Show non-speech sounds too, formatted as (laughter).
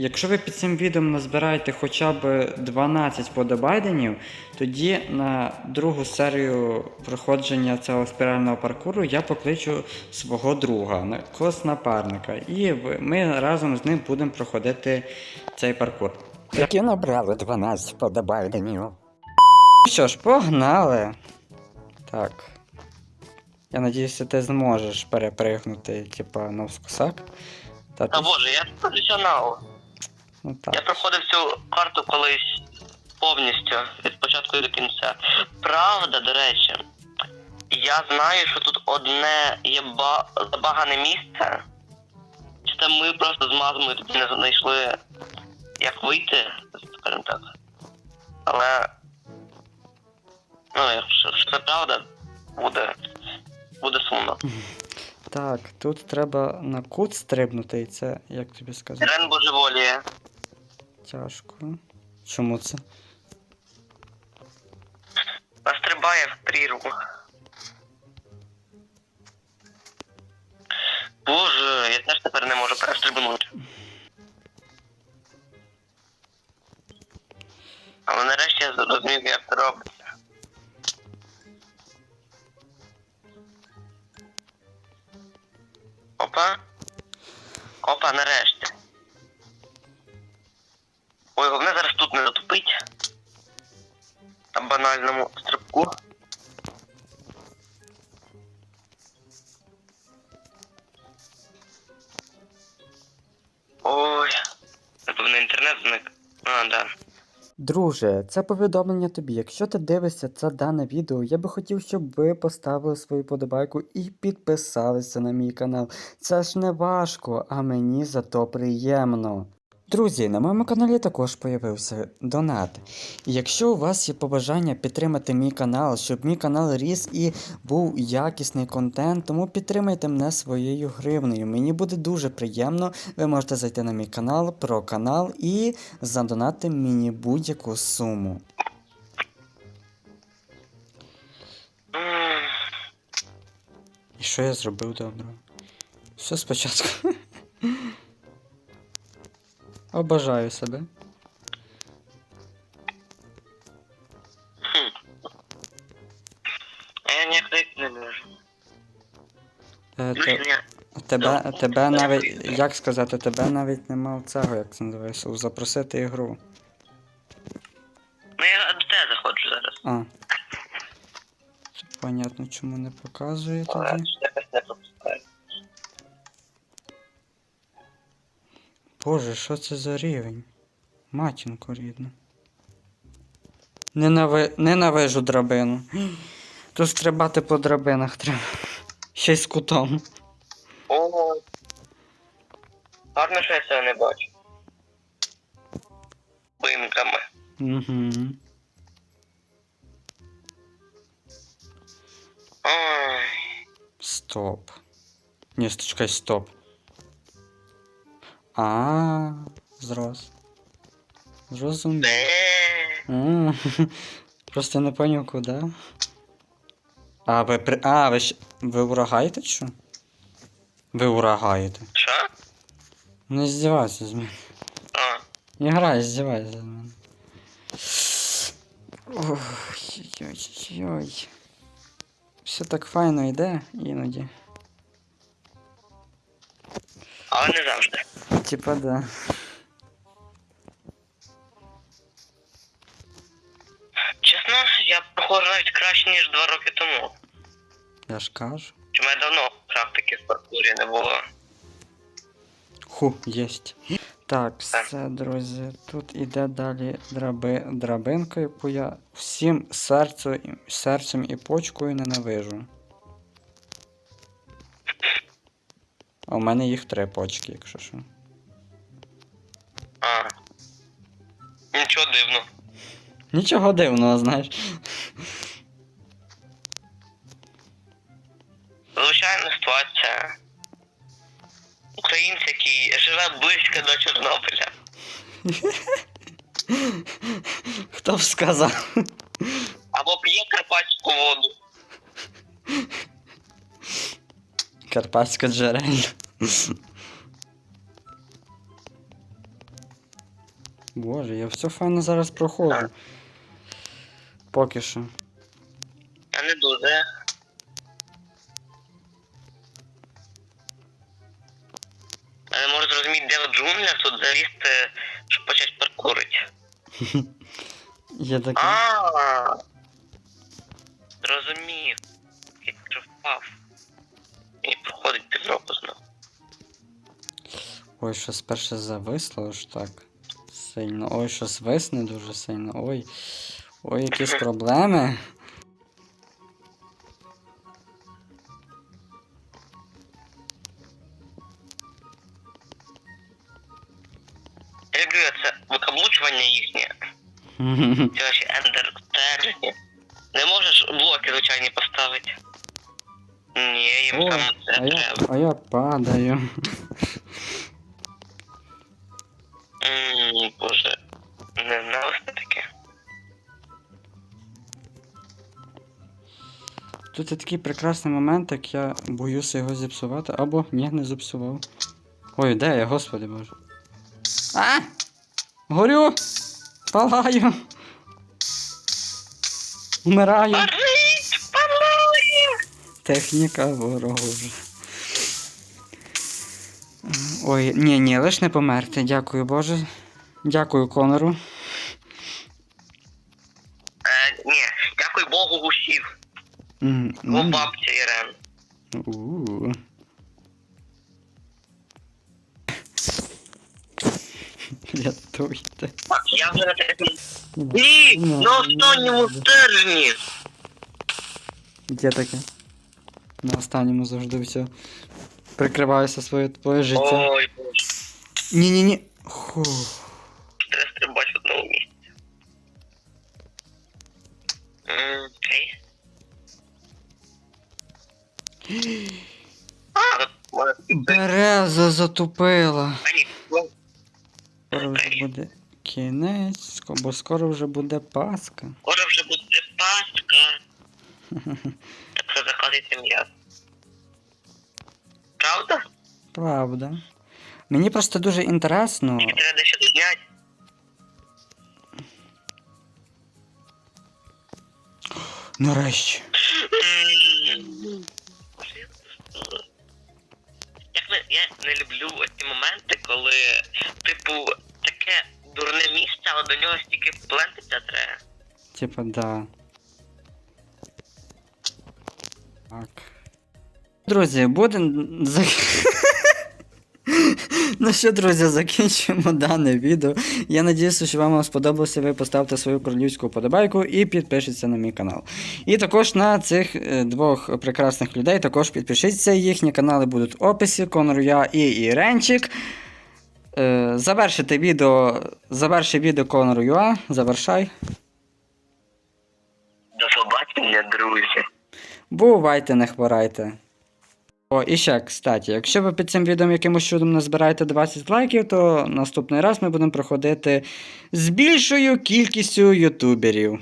Якщо ви під цим відео назбираєте хоча б 12 подобайденів, тоді на другу серію проходження цього спірального паркуру я покличу свого друга, когось напарника, і ми разом з ним будемо проходити цей паркур. Які набрали 12 подобайденів. Ну що ж, погнали. Так. Я надіюся, ти зможеш перепригнути, типа, навскосак. Та Та ти- боже, я професіонал. Ну, Я проходив цю карту колись повністю від початку і до кінця. Правда, до речі, я знаю, що тут одне є ба... забагане місце. Чи це ми просто з мазмою тоді не знайшли, як вийти, скажімо так. Але. Ну, якщо що це правда, буде. буде сумно. Так, тут треба на кут стрибнути, і це, як тобі сказати, Рен божеволіє. Тяжко. Чому це? Настрибає в прірву. Боже, я теж тепер не можу перестрибнути. Але нарешті я зрозумів, як це робиться. Опа. Опа, нарешті. Друже, це повідомлення тобі. Якщо ти дивишся це дане відео, я би хотів, щоб ви поставили свою подобайку і підписалися на мій канал. Це ж не важко, а мені зато приємно. Друзі, на моєму каналі також появився донат. Якщо у вас є побажання підтримати мій канал, щоб мій канал ріс і був якісний контент, тому підтримайте мене своєю гривнею. Мені буде дуже приємно. Ви можете зайти на мій канал, про канал і задонати мені будь-яку суму. І що я зробив доброго? Все спочатку. (laughs) Обажаю себе. А я ніяк не можу. Е, Ключ те- ні. тебе, тебе навіть, як сказати, тебе навіть нема цього, як це називається, запросити ігру. Ну я до тебе заходжу зараз. А. Це понятно, чому не показує Але тоді. якось не пропускаю. Боже, що це за рівень? Матінко рідна. Ненави... Ненавижу драбину. Тут стрибати по драбинах треба. Ще й з кутом. О. Гарно, що я цього не бачу. Бинками. Угу. Ой. Стоп. Ні, чекай, стоп. А, зрос. Зрозумів. А, (laughs) Просто не поняв куди. А, ви при. А, ви ж. Ви урагаєте що? Ви урагаєте. Що? Не здівайся з мене. А. Не грай, здівайся з мене. Ой-ой-ой. Все так файно йде іноді. Але не завжди. Типа да. Чесно, я проходжу навіть краще, ніж два роки тому. Я ж кажу. У мене давно практики в паркурі не було. Ху, єсть. Так, все, друзі. Тут іде далі драби, драбинка, яку я всім серцю, серцем і почкою ненавижу. А у мене їх три почки, якщо що. А. Нічого дивного. Нічого дивного, знаєш. Звичайна ситуація. Українець, який живе близько до Чорнобиля. Хто б сказав? Або п'є карпатську воду. Карпатська джерельна. Боже, я все файно зараз проходжу. Поки що. Я не дуже. Я не можу зрозуміти, де в джунглях тут залізти, щоб почати паркурити. (laughs) Я такий. А. Зрозумів. Я впав. І проходить півроку знову. Ой, щось перше зависло аж так. Сильно. Ой, щось висне дуже сильно. Ой. Ой, якісь (laughs) проблеми. Я люблю це викаблучування їхнє. (laughs) Ці ваші ендер. Не можеш блоки звичайні поставити. Ні, їм О, це а я, а я падаю. Ммм, боже. Не знав що таке. Тут є такий прекрасний момент, як я боюся його зіпсувати, або ні, не зіпсував. Ой, де я, господи боже. А! Горю! Палаю! Вмираю! Техніка ворожа. Ой, ні, ні, лиш не померти. Дякую, Боже. Дякую, Конору. Е, ні, дякую Богу гусів. Бо м. бабця Ірен. У. Рятуйте. Так, я вже. Ні, на останньому стержні. Є таке. На останньому завжди все. Прикриваюся своє твоє життя. Ой, боже. Ні-ні-ні. Хух. Треба стрибати в одному місці. М, Окей. А, тут можна Береза затупила. А, ні, ну, Скоро вже буде кінець, бо скоро вже буде Пасха. Скоро вже буде Пасха. (laughs) Так що. Правда? Правда. Мені просто дуже інтересно. Тільки треба дещо зняти. Нарешті. Як не, я не люблю ці моменти, коли, типу, таке дурне місце, але до нього стільки плентиться треба. Типа, да. Так. Друзі, будемо. (laughs) Ну що, друзі, закінчуємо дане відео. Я надіюся, що вам сподобалося. Ви поставте свою королівську подобайку і підпишіться на мій канал. І також на цих е, двох прекрасних людей також підпишіться. Їхні канали будуть в описі. Конор я і Іренчик. Е, завершити відео. Заверши відео Конору Юа. Завершай. До побачення, друзі. Бувайте, не хворайте. О, і ще, кстати, якщо ви під цим відео якимось чудом назбираєте 20 лайків, то наступний раз ми будемо проходити з більшою кількістю ютуберів.